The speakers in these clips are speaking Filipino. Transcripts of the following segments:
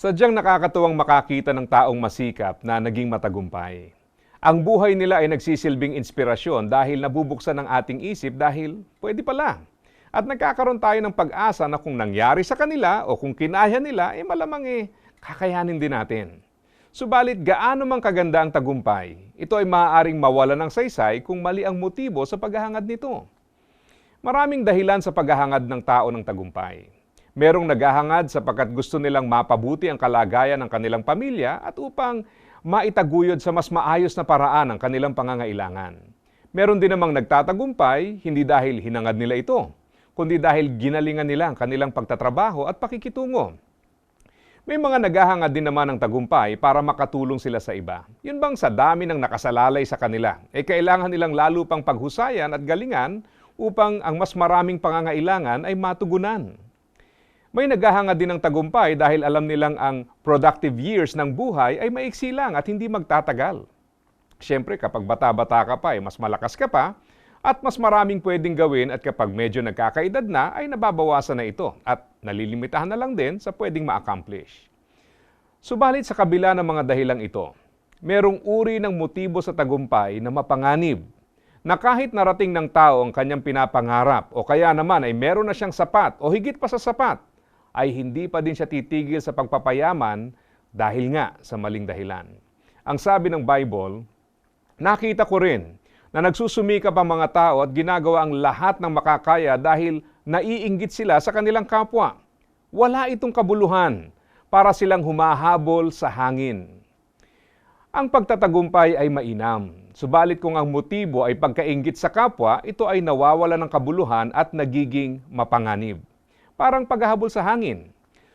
Sadyang nakakatuwang makakita ng taong masikap na naging matagumpay. Ang buhay nila ay nagsisilbing inspirasyon dahil nabubuksan ng ating isip dahil pwede pala. At nagkakaroon tayo ng pag-asa na kung nangyari sa kanila o kung kinaya nila, eh malamang eh kakayanin din natin. Subalit gaano mang kaganda ang tagumpay, ito ay maaaring mawala ng saysay kung mali ang motibo sa paghahangad nito. Maraming dahilan sa paghahangad ng tao ng tagumpay. Merong naghahangad sapagkat gusto nilang mapabuti ang kalagayan ng kanilang pamilya at upang maitaguyod sa mas maayos na paraan ang kanilang pangangailangan. Meron din namang nagtatagumpay hindi dahil hinangad nila ito, kundi dahil ginalingan nila ang kanilang pagtatrabaho at pakikitungo. May mga naghahangad din naman ng tagumpay para makatulong sila sa iba. Yun bang sa dami ng nakasalalay sa kanila, eh kailangan nilang lalo pang paghusayan at galingan upang ang mas maraming pangangailangan ay matugunan. May naghahangad din ng tagumpay dahil alam nilang ang productive years ng buhay ay maiksi lang at hindi magtatagal. Siyempre, kapag bata-bata ka pa, ay mas malakas ka pa at mas maraming pwedeng gawin at kapag medyo nagkakaedad na, ay nababawasan na ito at nalilimitahan na lang din sa pwedeng ma-accomplish. Subalit sa kabila ng mga dahilang ito, merong uri ng motibo sa tagumpay na mapanganib na kahit narating ng tao ang kanyang pinapangarap o kaya naman ay meron na siyang sapat o higit pa sa sapat, ay hindi pa din siya titigil sa pagpapayaman dahil nga sa maling dahilan. Ang sabi ng Bible, nakita ko rin na nagsusumikap ang mga tao at ginagawa ang lahat ng makakaya dahil naiinggit sila sa kanilang kapwa. Wala itong kabuluhan para silang humahabol sa hangin. Ang pagtatagumpay ay mainam. Subalit kung ang motibo ay pagkaingit sa kapwa, ito ay nawawala ng kabuluhan at nagiging mapanganib. Parang paghahabol sa hangin.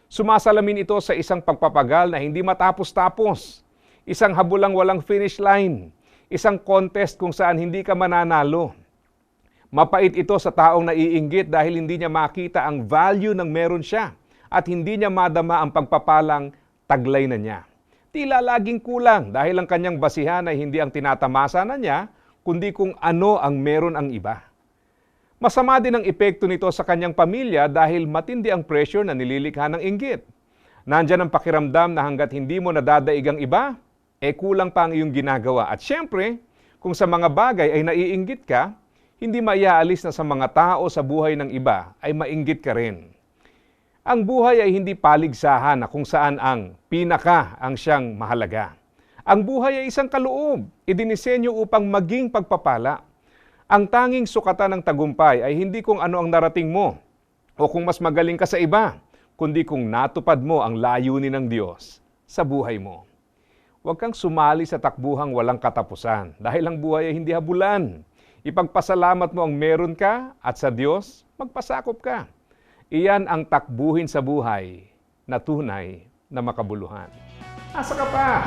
Sumasalamin ito sa isang pagpapagal na hindi matapos-tapos. Isang habulang walang finish line. Isang contest kung saan hindi ka mananalo. Mapait ito sa taong naiinggit dahil hindi niya makita ang value ng meron siya at hindi niya madama ang pagpapalang taglay na niya. Tila laging kulang dahil ang kanyang basihan ay hindi ang tinatamasa na niya, kundi kung ano ang meron ang iba. Masama din ang epekto nito sa kanyang pamilya dahil matindi ang pressure na nililikha ng inggit. Nandyan ang pakiramdam na hanggat hindi mo nadadaig ang iba, eh kulang pa ang iyong ginagawa. At syempre, kung sa mga bagay ay naiinggit ka, hindi maiaalis na sa mga tao sa buhay ng iba ay mainggit ka rin. Ang buhay ay hindi paligsahan na kung saan ang pinaka ang siyang mahalaga. Ang buhay ay isang kaloob, idinisenyo upang maging pagpapala. Ang tanging sukatan ng tagumpay ay hindi kung ano ang narating mo o kung mas magaling ka sa iba, kundi kung natupad mo ang layunin ng Diyos sa buhay mo. Huwag kang sumali sa takbuhang walang katapusan dahil ang buhay ay hindi habulan. Ipagpasalamat mo ang meron ka at sa Diyos, magpasakop ka. Iyan ang takbuhin sa buhay na tunay na makabuluhan. Asa ka pa?